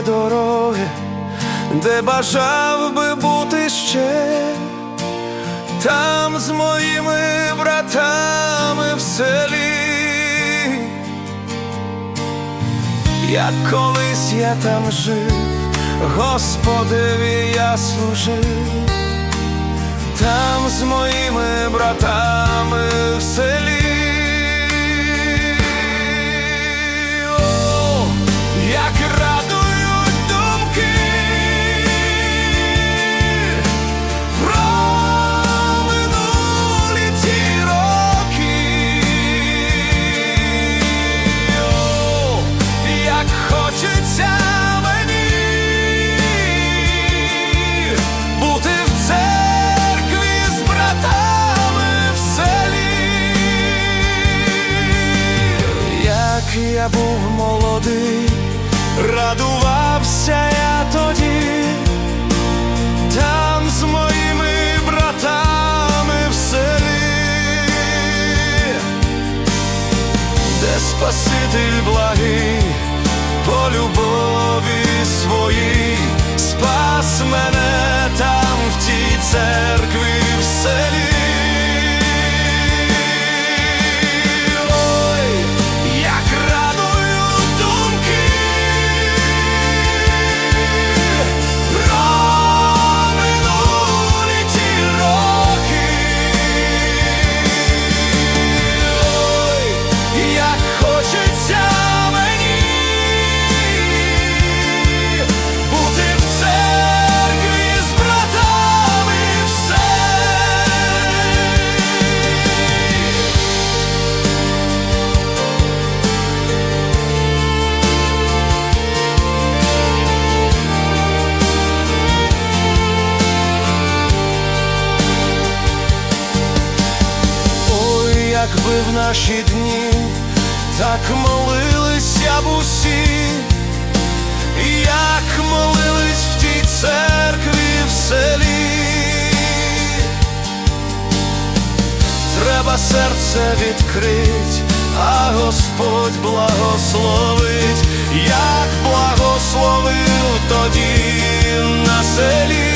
Дороги, де бажав би бути ще, там з моїми братами в селі. Як колись я там жив, Господеві я служив, там з моїми братами в селі. Я був молодий, радувався ми в наші дні так молилися б усі, як молились в тій церкві в селі, треба серце відкрить, а Господь благословить, як благословив тоді на селі.